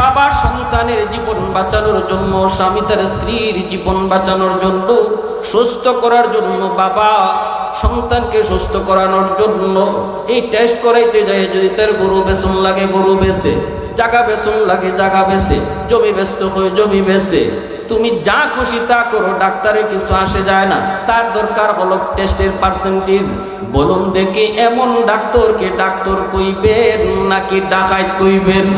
বাবা সন্তানের জীবন বাঁচানোর জন্য, স্বামী তার স্ত্রীর জীবন বাঁচানোর জন্য, সুস্থ করার জন্য, বাবা সন্তানকে সুস্থ করানোর জন্য। এই টেস্ট করাইতে যায়, যদি তার গরু বেসন লাগে, গরু বেছে জাগা বেসন লাগে, জাগা বেছে জমি ব্যস্ত হয়ে জমি বেছে তুমি যা খুশি তা করো, ডাক্তারের কিছু আসে যায় না। তার দরকার হলো টেস্টের পার্সেন্টেজ বলুন দেখি, এমন ডাক্তারকে ডাক্তার কইবেন নাকি ডাকাইত কইবেন?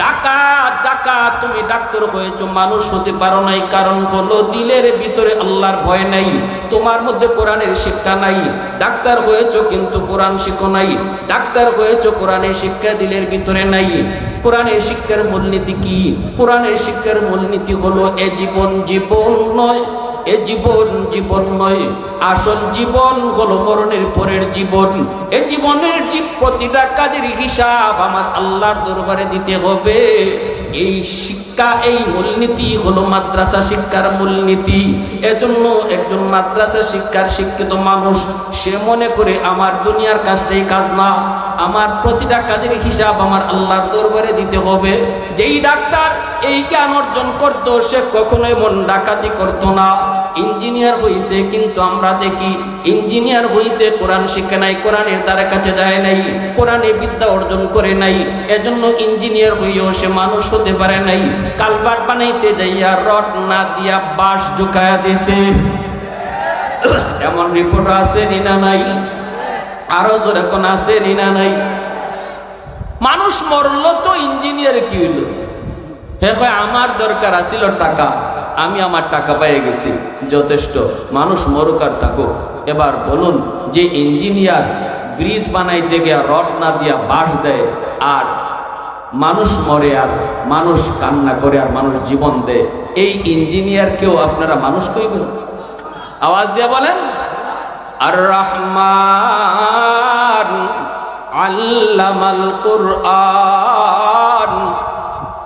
ডাকাত ডাকাত, তুমি ডাক্তার হয়েছো, মানুষ হতে পারো নাই। কারণ হলো দিলের ভিতরে আল্লাহর ভয় নাই, তোমার মধ্যে কোরআনের শিক্ষা নাই। ডাক্তার হয়েছো কিন্তু কোরআন শিখো নাই। ডাক্তার হয়েছো, কোরআনের শিক্ষা দিলের ভিতরে নাই। কোরআনের শিক্ষার মূলনীতি কি? কোরআনের শিক্ষার মূলনীতি হলো এ জীবন জীবন নয়। এ জীবন জীবন নয়, আসল জীবন হলো মরণের পরের জীবন। এ জীবনের জীব প্রতিটা কাজের হিসাব আমার আল্লাহর দরবারে দিতে হবে। এই শিক্ষা, এই মূলনীতি হলো মাদ্রাসা শিক্ষার মূলনীতি। এজন্য একজন মাদ্রাসা শিক্ষার শিক্ষিত মানুষ, সে মনে করে, আমার দুনিয়ার কাজটাই কাজ না। আমার প্রতিটা কাজের হিসাব আমার আল্লাহর দরবারে দিতে হবে। যেই ডাক্তার এই জ্ঞান অর্জন করতো, সে কখনোই মন ডাকাতি করতো না। ইঞ্জিনিয়ার হইছে, কিন্তু আমরা দেখি ইঞ্জিনিয়ার হইছে, কোরআন শিখে নাই, কোরআনের দ্বারা কাছে যায় নাই, কোরআনে বিদ্যা অর্জন করে নাই, এজন্য ইঞ্জিনিয়ার হইও সে মানুষ হতে পারে নাই। কালবার বানাইতে যাইয়া রড না দিয়া বাঁশ ঢুকায়া দিছে। এমন রিপোর্ট আছে নিনা নাই? আরও জোরে কোন আছে রিনা নাই? মানুষ মরল তো ইঞ্জিনিয়ার কি হইল? হে আমার দরকার আছিল টাকা, আমি আমার টাকা পেয়ে গেছি, যথেষ্ট, মানুষ মরুক আর থাকুক। এবার বলুন, যে ইঞ্জিনিয়ার ব্রিজ বানাইতে গিয়া রড না দিয়া বাঁশ দেয়, আর মানুষ মরে আর মানুষ কান্না করে আর মানুষ জীবন দেয়, এই ইঞ্জিনিয়ারকেও আপনারা মানুষ কইবেন আওয়াজ দিয়ে বলেন। আর রহমান আল্লামাল কুরআন।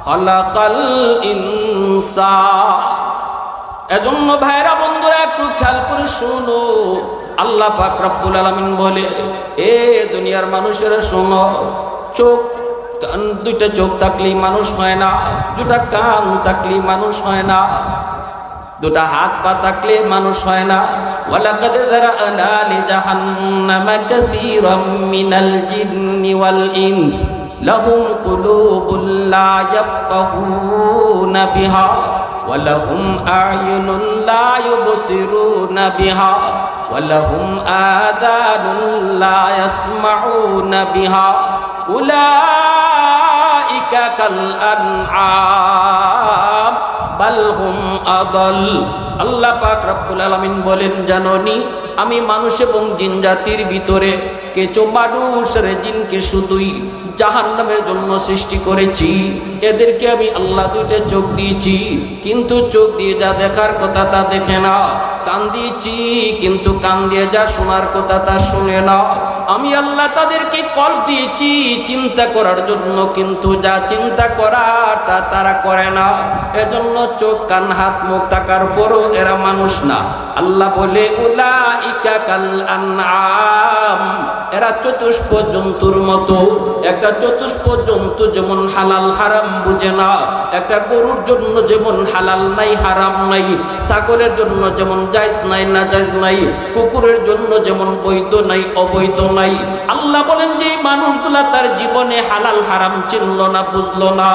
খলাকাল ইনসান এজন্য ভাইরা বন্ধুরা, একটু খেয়াল করে শুনো। আল্লাহ পাক রব্বুল আলামিন বলে, এ দুনিয়ার মানুষেরা শোনো, চোখ, কান, দুইটা চোখ থাকলেই মানুষ হয় না দুটা কান থাকলেই মানুষ হয় না দুটা হাত পা থাকলে মানুষ হয় না। ওয়ালাকাদ যারানা লিজাহান্নামা কাসীরাম মিনাল জিন্নি ওয়াল ইনস। লাহুম কুলুবুল লা ইয়াফকাহুনা বিহা ولهم أعين لا يبصرون بها ولهم آذان لا يسمعون بها أولئك كالأنعام بل هم أضل আল্লাহ পাক রব্বুল আলামিন বলেন জাননি আমি মানুষ এবং জিন জাতির ভিতরে কিছু মানুষের জিনকে শুধুই জাহান্নামের জন্য সৃষ্টি করেছি। এদেরকে আমি আল্লাহ দুইটা চোখ দিয়েছি, কিন্তু চোখ দিয়ে যা দেখার কথা তা দেখে না। কান দিয়েছি, কিন্তু কান দিয়ে যা শোনার কথা তা শুনে না। আমি আল্লাহ তাদেরকে কল দিয়েছি চিন্তা করার জন্য, কিন্তু যা চিন্তা করার তা তারা করে না। এজন্য চোখ, কান, হাত, মুখ থাকার পরও এরা মানুষ না। আল্লাহ বলে উলা ইকা কাল আনআম। এরা চতুষ্প জন্তুর মতো। একটা চতুষ্প জন্তু যেমন হালাল হারাম বুঝে না। একটা গরুর জন্য যেমন হালাল নাই, হারাম নাই। ছাগলের জন্য যেমন জায়জ নাই না জায়জ নাই। কুকুরের জন্য যেমন বৈধ নাই, অবৈধ আল্লাহ বলেন যে, মানুষগুলা তার জীবনে হালাল, হারাম চিনল না, বুঝলো না।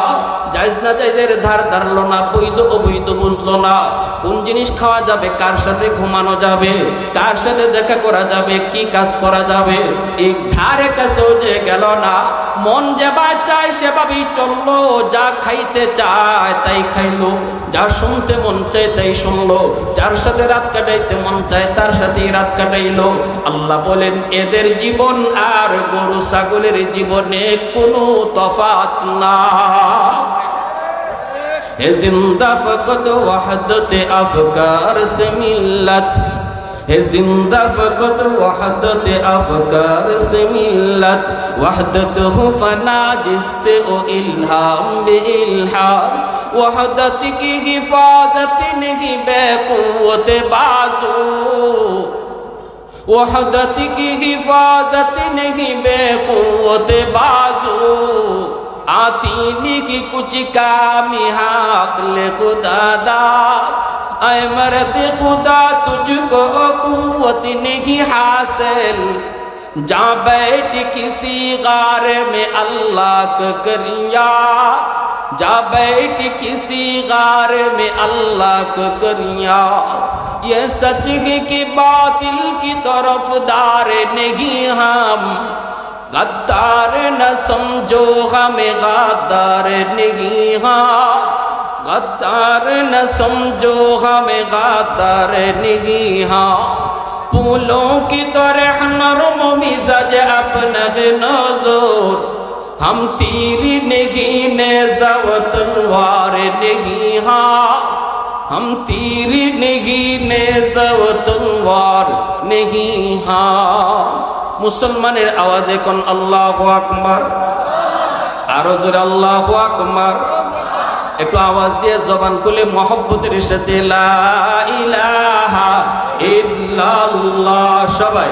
জায়জ না জায়জের ধার ধারলো না, বৈধ, অবৈধ বুঝলো না। কোন জিনিস খাওয়া যাবে, কার সাথে ঘুমানো যাবে, কার সাথে দেখা করা যাবে, কি কাজ করা যাবে, এই ধারে কাছেও যে গেল না মন যেবা চায় সেভাবেই চললো যা খাইতে চায় তাই খাইলো যা শুনতে মন চায় তাই শুনলো যার সাথে রাত কাটাইতে মন চায় তার সাথেই রাত কাটাইলো আল্লাহ বলেন এদের জীবন আর গরু ছাগলের জীবনে কোনো তফাত না है जिंदा फकत वहदत अफकार से मिलत ہے زندہ فقط وحدت افکار سے ملت، وحدت ہو فنا جس سے او الہام بے الہام وحدت کی حفاظت نہیں بے قوت بازو، وحدت کی حفاظت نہیں بے قوت بازو۔ آتینی کی کچھ کامی حق لے خدا داد ऐ मर्द खुदा तुझको कुवत नहीं हासिल। जा बैठ किसी गार में अल्लाह को करिया। जा बैठ किसी गार में अल्लाह को करिया। ये सच है कि बातिल की तरफ़ दार नहीं हम। गद्दार न समझो, हमें गद्दार नहीं हाँ गद्दार न समझो हमें गद्दार नहीं हाँ फूलों की तरह नरम मिजाज अपना नजर हम तीर नहीं नेजव तलवार नहीं हाँ हम तीर नहीं नेजव तलवार नहीं हाँ মুসলমানের আওয়াজে কোন আল্লাহ আকবার আরো জোরে আল্লাহ আকবার একটু আওয়াজ দিয়ে জবান খুলে মহব্বতের সাথে সবাই।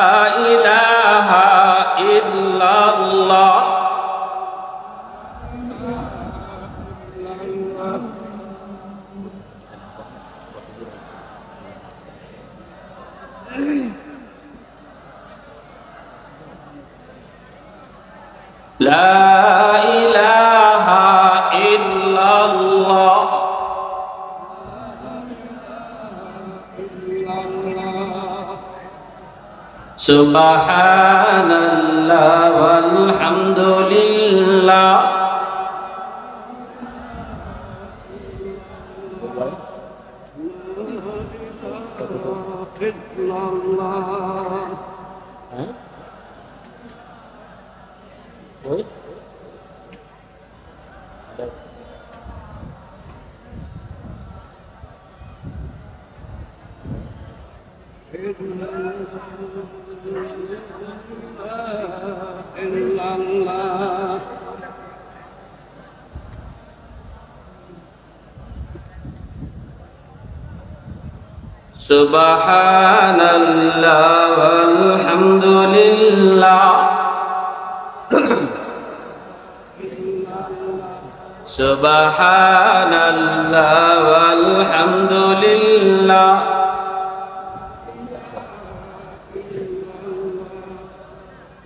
سبحان الله والحمد لله. الله. সুবহানাল্লাহ আলহামদুলিল্লাহ সুবহানাল্লাহ আলহামদুলিল্লাহ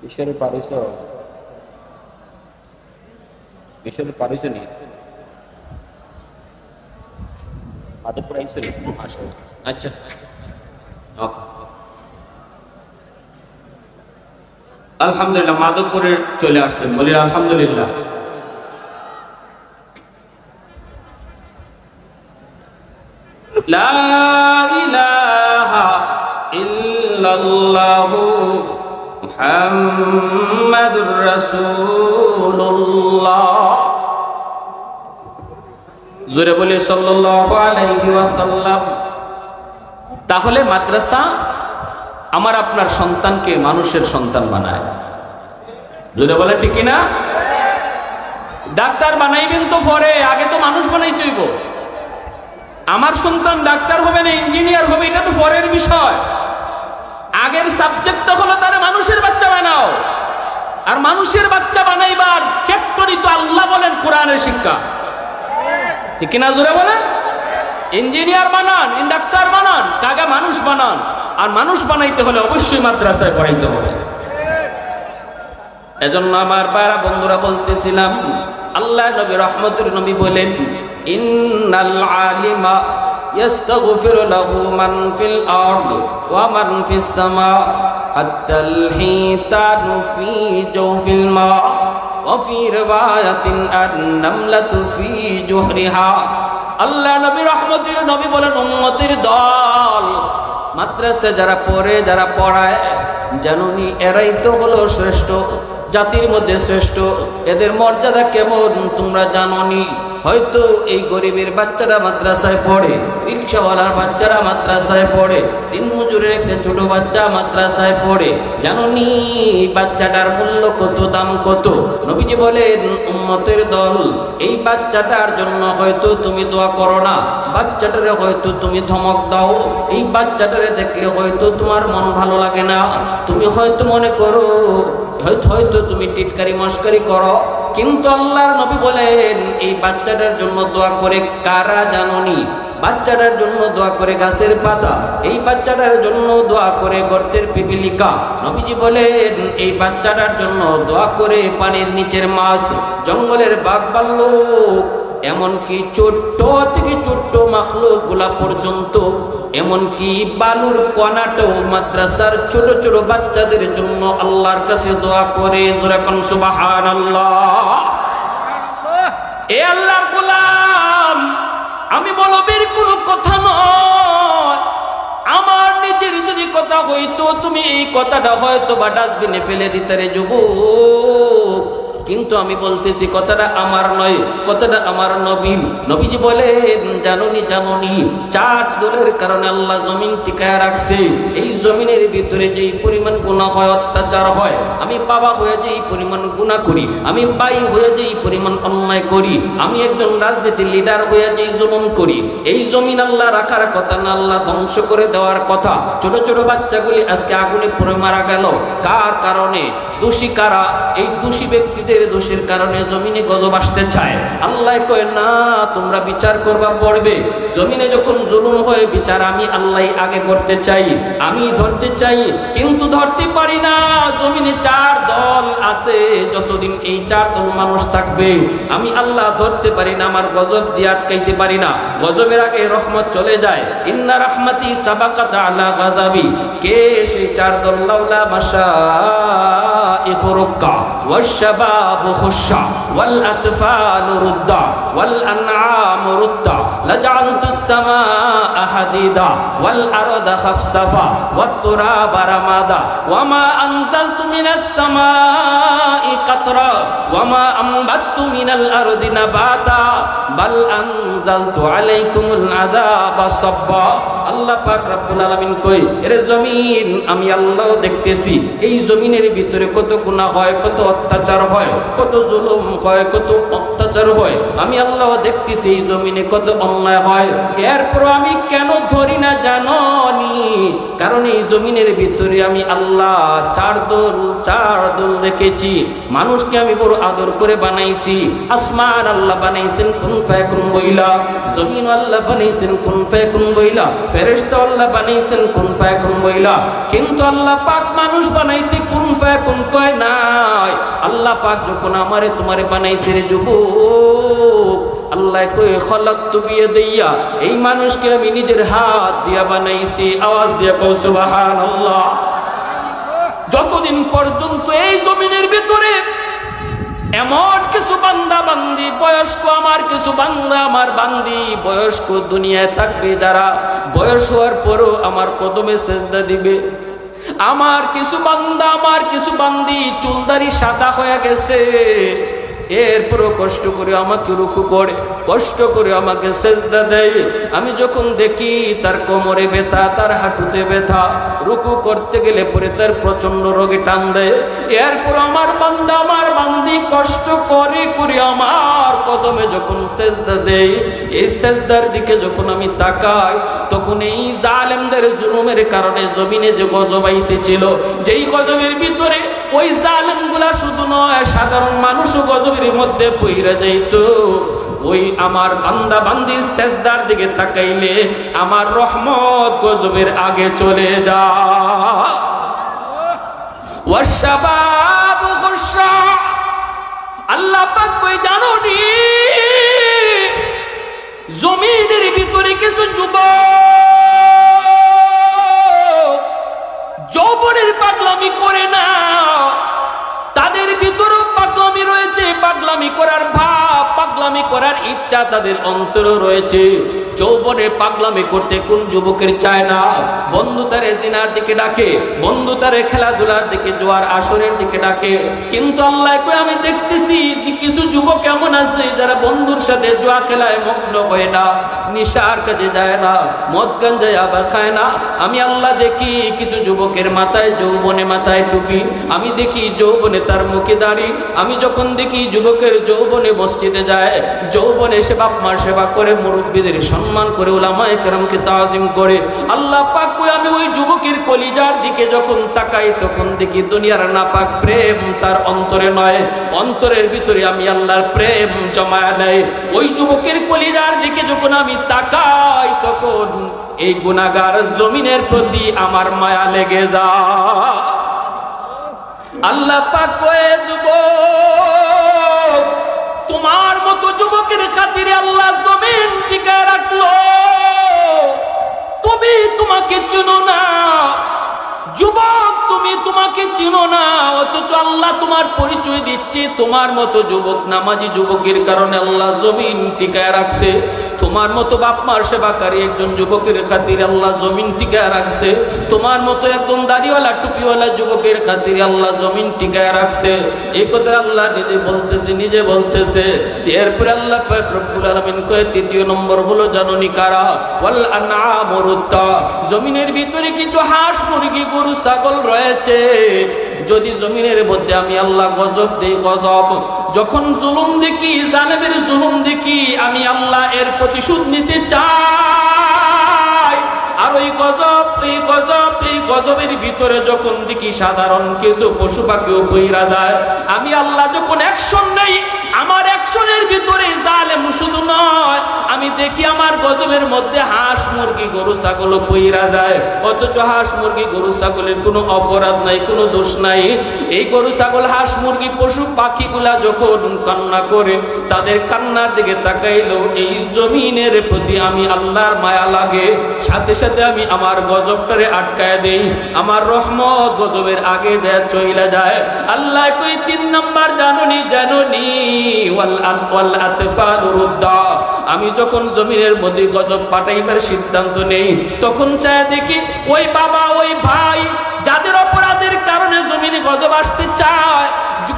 ঈশ্বরে পারিস ঈশ্বরে পারিস নি? ಅದು ಪ್ರೈಸ್ ಅಲ್ಲ ಅಷ್ಟು ಅಚ್ಚ আলহামদুলিল্লাহ মাধবপুরে চলে আসছেন। বলি আলহামদুলিল্লাহ। মুহাম্মাদুর রাসূলুল্লাহ। জোরে বলি সাল্লাল্লাহু আলাইহি ওয়াসাল্লাম। তাহলে মাদ্রাসা আমার আপনার সন্তানকে মানুষের সন্তান বানায়। যদি বলে ঠিক না ডাক্তার বানাইবেন তো পরে, আগে তো মানুষ বানাইতে হইব। আমার সন্তান ডাক্তার হবে না, ইঞ্জিনিয়ার হবে, এটা তো পরের বিষয়। আগের সাবজেক্টটা হলো তারা মানুষের বাচ্চা বানাও। আর মানুষের বাচ্চা বানাইবার ফ্যাক্টরি তো আল্লাহ বলেন, কোরআনের শিক্ষা। ঠিক কিনা জোরে বলেন? ইঞ্জিনিয়ার বানান ডাক্তার বানান কাগা মানুষ বানান আর মানুষ বানাইতে হলে অবশ্যই মাদ্রাসায় পড়াইতে হবে এজন্য আমার পাড়া বন্ধুরা বলতেছিলাম আল্লাহ নবী রহমতুর নবী বলেন ইন্নাল আলিমা يستغفر له من في الأرض ومن في السماء حتى الحيتان في جوف الماء وفي رواية النملة في جحرها আল্লাহ নবী রহমতির নবী বলেন উন্মতির দল। মাদ্রাসে যারা পড়ে, যারা পড়ায় জানুনি এরাই তো হলো শ্রেষ্ঠ, জাতির মধ্যে শ্রেষ্ঠ। এদের মর্যাদা কেমন তোমরা জানোনি? হয়তো এই গরিবের বাচ্চারা মাদ্রাসায় পড়ে, রিক্সাওয়ালার বাচ্চারা মাদ্রাসায় পড়ে দিন মজুরের একটা ছোট বাচ্চা মাদ্রাসায় পড়ে, জানোনি বাচ্চাটার মূল্য কত, দাম কত? নবীজি বলেন, উম্মতের দল, এই বাচ্চাটার জন্য হয়তো তুমি দোয়া করো না, বাচ্চাটারে হয়তো তুমি ধমক দাও, এই বাচ্চাটারে দেখলে হয়তো তোমার মন ভালো লাগে না, তুমি হয়তো মনে করো হয়তো তুমি টিটকারি মস্কারি করো। কিন্তু আল্লাহর নবী বলেন, এই বাচ্চাটার জন্য দোয়া করে কারা জাননি? বাচ্চাটার জন্য দোয়া করে গাছের পাতা, এই বাচ্চাটার জন্য দোয়া করে গর্তের পিপিলিকা। নবীজি বলেন, এই বাচ্চাটার জন্য দোয়া করে পানির নিচের মাছ, জঙ্গলের বাঘ ভাল্লুক এমনকি ছোট্ট থেকে ছোট্ট মাখলুকগুলা পর্যন্ত, এমনকি বালুর কণাটাও মাদ্রাসার ছোট ছোট বাচ্চাদের জন্য আল্লাহর কাছে দোয়া করে। আল্লাহ এ আল্লাহর গোলাম, আমি মলবের কোনো কথা নয়। আমার নিজের যদি কথা হইতো, তুমি এই কথাটা হয়তো বা ডাস্টবিনে ফেলে দিতে রে যুবক। কিন্তু আমি বলতেছি, কথাটা আমার নয়, কথাটা আমার নবীন নবীজি বলেন, জানুনি জানুনি, চার দলের কারণে আল্লাহ জমিন টিকায় রাখছে। এই জমিনের ভিতরে যেই পরিমাণ গুণা হয়, অত্যাচার হয়, আমি বাবা হয়ে যেই পরিমাণ গুণা করি, আমি ভাই হয়ে যেই পরিমাণ অন্যায় করি, আমি একজন রাজনীতির লিডার হয়ে যেই জমন করি, এই জমিন আল্লাহ রাখার কথা না আল্লাহ ধ্বংস করে দেওয়ার কথা। ছোট ছোট বাচ্চাগুলি আজকে আগুনে পড়ে মারা গেল। কার কারণে? দোষী কারা? এই দোষী ব্যক্তিদের দোষের কারণে জমিনে গজব আসতে চায়। আল্লাহ কয়, না, তোমরা বিচার করবা, পড়বে। জমিনে যখন জুলুম হয়, বিচার আমি আল্লাহ আগে করতে চাই। আমি ধরতে চাই, কিন্তু ধরতে পারি না। জমিনে চার দল আছে, যতদিন এই চার দল মানুষ থাকবে। আমি আল্লাহ ধরতে পারি না, আমার গজব দিয়ে আটকাইতে পারি না। গজবের আগে রহমত চলে যায়। ইন্না রহমতি সাবাকাত আলা গাদাবি কে সেই চার দল? লাউলা মাশা ركع والشباب خشع والأطفال ردا والأنعام ردا لجعلت السماء حديدا والأرض خفصفا والتراب رمادا وما أنزلت من السماء قطرا وما أنبت من الأرض نباتا بل أنزلت عليكم العذاب صبا আল্লাহ পাক রাব্বুল আলামিন কই, এরে জমিন, আমি আল্লাহ দেখতেছি। এই জমিনের ভিতরে কত গুনাহ হয়, কত অত্যাচার হয়, কত জুলুম হয়, কত অত্যাচার হয়। আমি আল্লাহ দেখতেছি, এই জমিনে কত অন্যায় হয়। এরপর আমি কেন ধরি না জানি কারণ এই জমিনের ভিতরে আমি আল্লাহ চার দল চার দল রেখেছি। মানুষকে আমি বড় আদর করে বানাইছি। আসমান আল্লাহ বানাইছেন, কোন ফায়াকুন বইলা জমিন আল্লাহ বানাইছেন, কোন ফায়াকুন বইলা ফেরেশতা আল্লাহ বানাইছেন, কোন ফায়াকুন বইলা কিন্তু আল্লাহ পাক মানুষ বানাইতে কোন ফায়াকুন কয় নাই। আল্লাহ পাক যখন আমারে তোমারে বানাইছে রে যুবক আল্লাহ কই খলক তু বিয়ে দিয়া এই মানুষকে আমি নিজের হাত দিয়া বানাইছি। আওয়াজ দিয়া কৌ সুবহানাল্লাহ। যতদিন পর্যন্ত এই জমিনের ভিতরে এমন কিছু বান্দা বান্দি বয়স্ক আমার কিছু বান্দা আমার বান্দি, বয়স্ক দুনিয়ায় থাকবে যারা, বয়স হওয়ার পরও আমার কদমে সেজদা দিবে। আমার কিছু বান্দা, আমার কিছু বান্দি, চুলদারি সাদা হয়ে গেছে। এরপরও কষ্ট করে আমাকে রুকু করে, কষ্ট করে আমাকে সেজদা দেয়। আমি যখন দেখি তার কোমরে ব্যথা, তার হাঁটুতে ব্যথা, রুকু করতে গেলে পরে তার প্রচণ্ড রোগে টান দেয়। এরপর আমার বান্দা, আমার বান্দি কষ্ট করে করে আমার কদমে যখন সেজদা দেয়, এই সেজদার দিকে যখন আমি তাকাই, তখন এই জালেমদের জুলুমের কারণে জমিনে যে গজবাইতে ছিল যেই গজবের ভিতরে ওই জালেমগুলা শুধু নয়, সাধারণ মানুষও গজবের মধ্যে পইরা যাইতো। ওই আমার বান্দা বান্দির সেজদার দিকে তাকাইলে আমার রহমত গজবের আগে চলে যা। আল্লাহ কই জমিনের ভিতরে কিছু যুবক যৌবনের পাগলামি করে না। তাদের ভিতরেও পাগলামি রয়েছে, পাগলামি করার ভাব, পাগলামি করার ইচ্ছা তাদের অন্তরও রয়েছে। যৌবনে পাগলামি করতে কোন যুবকের চায় না? বন্ধু তারে জিনার দিকে ডাকে, বন্ধু তারে খেলাধুলার দিকে জোয়ার আসরের দিকে ডাকে। কিন্তু আল্লাহ আমি দেখতেছি কিছু যুবক এমন আছে যারা বন্ধুর সাথে জুয়া খেলায় মগ্ন হয় না, নিশার কাজে যায় না, মদ গাঞ্জায় আবার খায় না। আমি আল্লাহ দেখি কিছু যুবকের মাথায় যৌবনে মাথায় টুপি, আমি দেখি যৌবনে তার মুখে দাঁড়ি। আমি যখন দেখি যুবকের যৌবনে মসজিদে যায়, যৌবনে সে বাপ মার সেবা করে মুরব্বীদের সম্মান করে ওলামা একরামকে তাজিম করে। আল্লাহ পাক আমি ওই যুবকের কলিজার দিকে যখন তাকাই, তখন দেখি দুনিয়ার নাপাক প্রেম তার অন্তরে নয়। অন্তরের ভিতরে আমি আল্লাহর প্রেম জমায় নেয় ওই যুবকের কলিজার দিকে যখন আমি তাকাই, তখন এই গুনাগার জমিনের প্রতি আমার মায়া লেগে যায়। আল্লাহ পাক কয়ে যুবক তোমার মতো যুবকের খাতিরে আল্লাহ জমিন টিকায় রাখল। তুমি তোমাকে চিনো না। যুবক, তুমি তোমাকে চিনো না। অথচ আল্লাহ তোমার পরিচয় দিচ্ছে। তোমার মতো যুবক, নামাজি যুবকের কারণে আল্লাহ জমিন টিকায় রাখছে। তোমার মতো বাপ মার সেবাকারী একজন যুবকের খাতির আল্লাহ জমিন টিকায় রাখছে। তোমার মতো একদম দাড়িওয়ালা, টুপিওয়ালা যুবকের খাতির আল্লাহ জমিন টিকায় রাখছে। এই কথা আল্লাহ নিজে বলতেছে নিজে বলতেছে। এরপরে আল্লাহ রব্বুল আলামিন কয়ে, তৃতীয় নম্বর হলো, জাননি কারা? ওয়াল আনআমুরুত্তা। জমিনের ভিতরে কিছু হাঁস, মুরগি, গরু, ছাগল রয়েছে। যদি জমিনের মধ্যে আমি আল্লাহ গজব দেই, গজব। যখন জুলুম দেখি জানেবের জুলুম দেখি, আমি আল্লাহ এর প্রতিশোধ নিতে চাই। আর ওই গজব, এই গজব, এই গজবের ভিতরে যখন দেখি সাধারণ কিছু পশু পাখিও বইরা যায়, আমি আল্লাহ যখন অ্যাকশন নেই আমার অ্যাকশনের ভিতরে জালেম শুধু নয়, আমি দেখি আমার গজবের মধ্যে হাঁস মুরগি, গরু, ছাগল বইরা যায়। অথচ হাঁস মুরগি, গরু, ছাগলের কোনো অপরাধ নাই, কোনো দোষ নাই। এই গরু, ছাগল, হাঁস মুরগি, পশু, পাখিগুলা যখন কান্না করে, তাদের কান্নার দিকে তাকাইলো এই জমিনের প্রতি আমি আল্লাহর মায়া লাগে। সাথে সাথে আমি আমার গজবটারে আটকায় দেই। আমার রহমত গজবের আগে দেয়া চইলা যায়। আল্লাহ কই, তিন নাম্বার জানুনি জানুনি। আমি যখন জমিনের মধ্যে গজব পাঠাইবার সিদ্ধান্ত নেই, তখন চায় দেখি ওই বাবা, ওই ভাই যাদের অপরাধের কারণে জমিনে গজব আসতে চায়,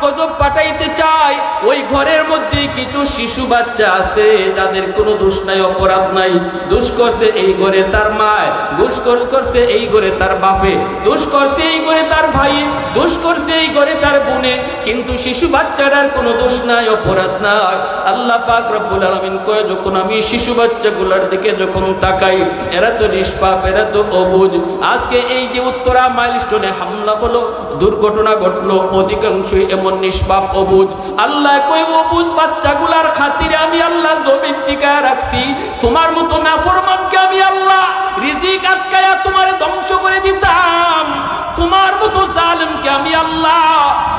গজব পাঠাইতে চায়, ওই ঘরের মধ্যে কিছু শিশু বাচ্চা আছে, যাদের কোনো দোষ নাই, অপরাধ নাই। দোষ করছে এই ঘরে তার মায় দোষ করছে এই ঘরে তার বাপে, দোষ করছে এই ঘরে তার ভাই। দোষ করছে এই ঘরে তার বোনে, কিন্তু শিশু বাচ্চাটার কোনো দোষ নাই, অপরাধ নাই। আল্লাহ পাক রব্বুল আলামিন কয়, যখন আমি শিশু বাচ্চাগুলোর দিকে যখন তাকাই, এরা তো নিষ্পাপ, এরা তো অবুজ। আজকে এই যে উত্তরা মাইলস্টোনে হামলা হলো, দুর্ঘটনা ঘটলো, অধিকাংশই এমন নিষ্পাপ, অবুজ। আল্লাহ কই অবুজ বাচ্চাগুলার খাতিরে আমি আল্লাহ জমিন টিকা রাখছি। তোমার মতো নাফরমানকে আমি আল্লাহ রিজিক আটকায়া তোমার ধ্বংস করে দিতাম। তোমার মতো জালেমকে আমি আল্লাহ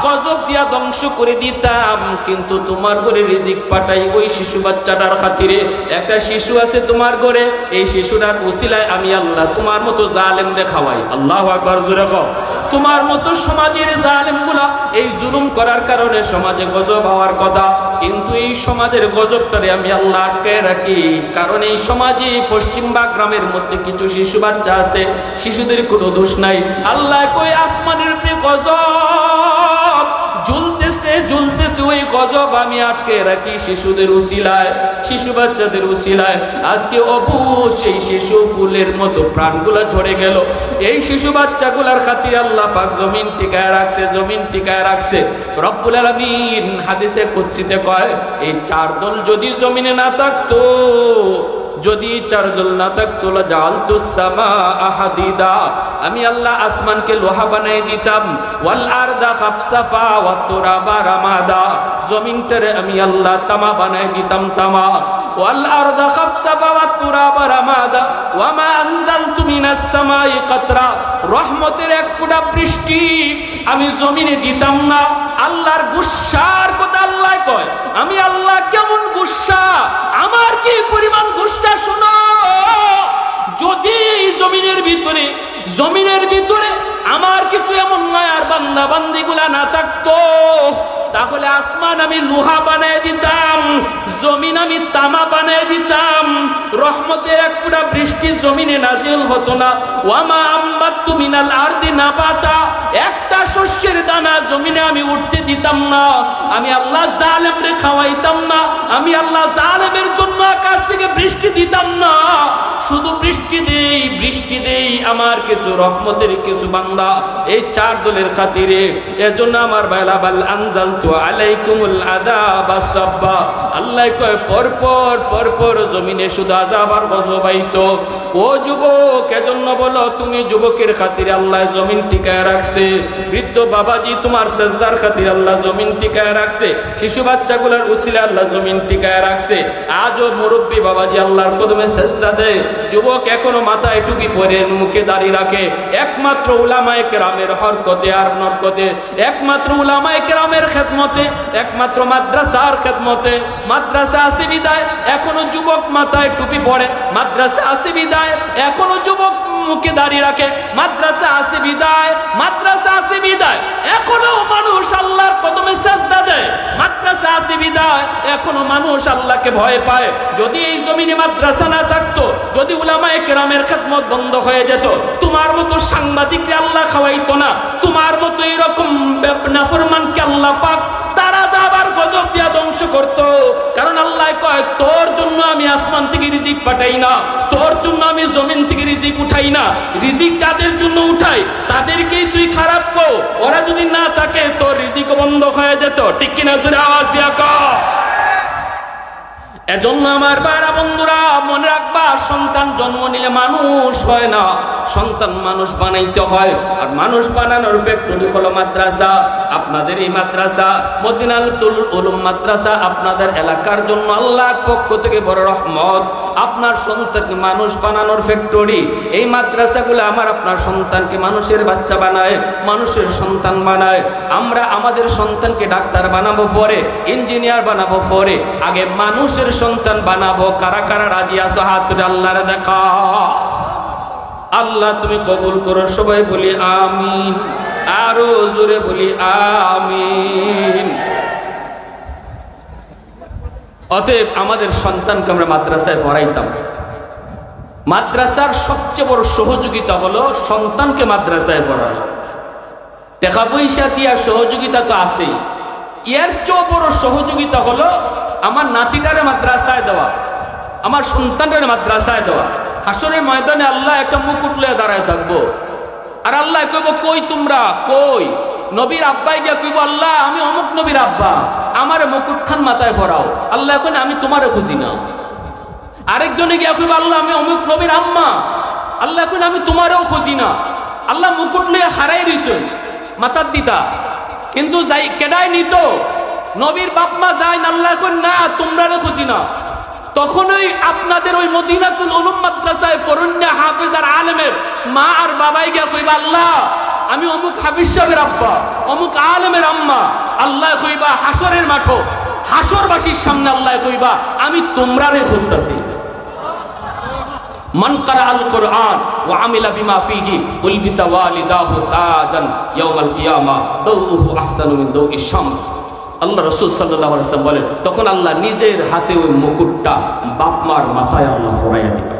গজব দিয়া ধ্বংস করে দিতাম। কিন্তু তোমার ঘরে রিজিক পাঠাই ওই শিশু বাচ্চাটার খাতিরে একটা শিশু আছে তোমার ঘরে, এই শিশুটার উসিলায় আমি আল্লাহ তোমার মতো জালেম খাওয়াই। আল্লাহ আকবার, জোরে কও। তোমার মতো সমাজের জালেমগুলা এই জুলুম করার কারণে সমাজে গজব হওয়ার কথা কিন্তু এই সমাজের গজবটারে আমি আল্লাহ আটকে রাখি। কারণ এই সমাজে পশ্চিমবা গ্রামের মধ্যে কিছু শিশু বাচ্চা আছে, শিশুদের কোনো দোষ নাই। আল্লাহ কই আসমানের গজব ঝুলতেছে ঝুলতেছে ওই গজব আমি আটকে রাখি শিশুদের উসিলায়, শিশু বাচ্চাদের উসিলায়। আজকে অবুজ সেই শিশু ফুলের মতো প্রাণগুলা ঝরে গেল। এই শিশু বাচ্চাগুলার খাতির আল্লাহ পাক জমিন টিকায় রাখছে, জমিন টিকায় রাখছে। রব্বুল আলামিন হাদিসে কুৎসিতে কয়, এই চার দল যদি জমিনে না থাকতো যদি চারদল না থাকতো আহাদিদা আমি আল্লাহ আসমানকে লোহা বানাই দিতাম। ওয়াল আরদা খাফসাফা ওয়া তুরাবা রামাদা। জমিনটারে আমি আল্লাহ তামা বানাই দিতাম তামা। ওয়াল আরদা খাফসাফা ওয়া তুরাবা রামাদা। ওয়া মা আনজালতু মিনাস সামাই কাতরা। রহমতের এক ফোঁটা বৃষ্টি আমি জমিনে দিতাম না। আল্লাহর গুসার কথা আল্লাহ কয়। আমি আল্লাহ কেমন গুসা আমার কি পরিমাণ গুসা শোনো? যদি জমিনের ভিতরে জমিনের ভিতরে আমার কিছু এমন মায়ার বান্দা বান্দিগুলা না থাকতো তাহলে আসমান আমি লোহা বানায় দিতাম, জমিন আমি তামা বানায় দিতাম। রহমতের এক পুরা বৃষ্টি জমিনে নাজিল হতো না। ওয়ামা আম্বাত্তু মিনাল আরদি নাবাতা, একটা শস্যের দানা জমিনে আমি উঠতে দিতাম না। আমি আল্লাহ জালেমরে খাওয়াইতাম না। আমি আল্লাহ জালেমের জন্য আকাশ থেকে বৃষ্টি দিতাম না। শুধু বৃষ্টি দেই বৃষ্টি দেই, আমার কিছু রহমতের কিছু বান্দা এই চার দলের খাতিরে। এজন্য আমার বেলা বাল আনজাল তো আলাইকুমুল আদাব সাব্বা। আল্লাহ জমিনে ও টিকায় রাখছে। সেজদার খাতিরে আল্লাহ শিশু আজও মুরব্বী বাবাজি আল্লাহর কদমে সেজদা দেয়। যুবক এখনও মাথায় টুপি পরে মুখে দাড়ি রাখে। একমাত্র উলামায়ে কেরামের হরকতে আর নরকতে। একমাত্র উলামায়ে কেরামের খেদমতে, একমাত্র মাদ্রাসার খেদমতে। মাদ্রাসা আসি বিদায়, এখনও যুবক মাথায় টুপি পড়ে। মাদ্রাসা আসি বিদায়, এখনও যুবক মুখে দাঁড়িয়ে রাখে, মাদ্রাসা আছে বিদায়, মাদ্রাসা আছে বিদায়। এখনও মানুষ আল্লাহর কদমে সেজদা দেয়, মাদ্রাসা আছে বিদায়। এখনও মানুষ আল্লাহকে ভয় পায়। যদি এই জমিনে মাদ্রাসা না থাকতো, যদি উলামায়ে কেরামের খেদমত বন্ধ হয়ে যেত, তোমার মতো সাংবাদিককে আল্লাহ খাওয়াইতো না, তোমার মতো এরকম নাফরমানকে আল্লাহ পাক তারা যাবার গজব দিয়া ধ্বংস করত। কারণ আল্লাহ কয়, তোর জন্য আমি আসমান থেকে রিজিক পাঠাই না, তোর জন্য আমি জমিন থেকে রিজিক উঠাই না। রিজিক যাদের জন্য উঠাই, তাদেরকেই তুই খারাপ কো ওরা যদি না থাকে, তোর রিজিক বন্ধ হয়ে যেত। ঠিক কিনা জোরে আওয়াজ দিয়া কর এজন্য আমার বাইরা বন্ধুরা, মনে রাখবা, সন্তান জন্ম নিলে মানুষ হয় না। সন্তান মানুষ বানাইতে হয়, আর মানুষ বানানোর ফ্যাক্টরি হলো মাদ্রাসা। আপনাদের এই মাদ্রাসা মদিনালতুল উলুম মাদ্রাসা আপনাদের এলাকার জন্য আল্লাহর পক্ষ থেকে বড় রহমত। আপনার সন্তানকে মানুষ বানানোর ফ্যাক্টরি এই মাদ্রাসাগুলো আমার আপনার সন্তানকে মানুষের বাচ্চা বানায়, মানুষের সন্তান বানায়। আমরা আমাদের সন্তানকে ডাক্তার বানাবো পরে, ইঞ্জিনিয়ার বানাবো পরে, আগে মানুষের সন্তান বানাবো। কারা কারা রাজি আছো? হাত তুলে আল্লাহরে দেখা। আল্লাহ তুমি কবুল করো, সবাই বলি আমিন, আরও জোরে বলি আমিন। অতএব আমাদের সন্তানকে আমরা মাদ্রাসায় পড়াইতাম। মাদ্রাসার সবচেয়ে বড় সহযোগিতা হলো সন্তানকে মাদ্রাসায় পড়ানো। টাকা পয়সা দিয়া সহযোগিতা তো আছেই। এর চেয়েও বড় সহযোগিতা হলো আমার নাতিটারে মাদ্রাসায় দেওয়া, আমার সন্তানের মাদ্রাসায় দেওয়া। হাসরের ময়দানে আল্লাহ একটা মুকুট লয়ে দাঁড়ায় থাকব। আর আল্লাহ কইব, কই তোমরা? কই? নবীর আব্বাই গিয়া কইব, আল্লাহ, আমি অমুক নবীর আব্বা। আমার মুকুট খান মাথায় পরাও আল্লাহ এখন আমি তোমারে খুঁজি না। আরেকজনে গিয়া কইব, আল্লাহ, আমি অমুক নবীর আম্মা। আল্লাহ এখন আমি তোমারও খুঁজি না। আল্লাহ মুকুট লইয়া হারাই দিছেন মাথার দিতা। কিন্তু যাই, কেডাই নিত, নবীর বাপ মা যায় আল্লাহ এখন না তোমরা খুঁজি না। তখনই আপনাদের ওই মদিনাতুল উলুম মাদ্রাসায় ফরুন্না হাফিজ আর আলেমের মা আর বাবাই গিয়া কইবা, আল্লাহ, আমি অমুক হাফিজ সাহেবের আব্বা, অমুক আলেমের আম্মা। আল্লাহ কইবা হাসরের মাঠো হাসরবাসীর সামনে আল্লাহ কইবা, আমি তোমরারে খুঁজতাছি। মান কারা আল কোরআন ওয়া আমিলা বিমা ফিহি উলবিসা ওয়ালিদাহু তাজান ইয়াউমাল কিয়ামা, দাউহু আহসানু মিন দাউইশ শামস। আল্লাহ রসুল ওয়াসাল্লাম বলেন, তখন আল্লাহ নিজের হাতে ওই মুকুটটা বাপ মার মাথায় আল্লাহ ফরাইয়া দিবেন।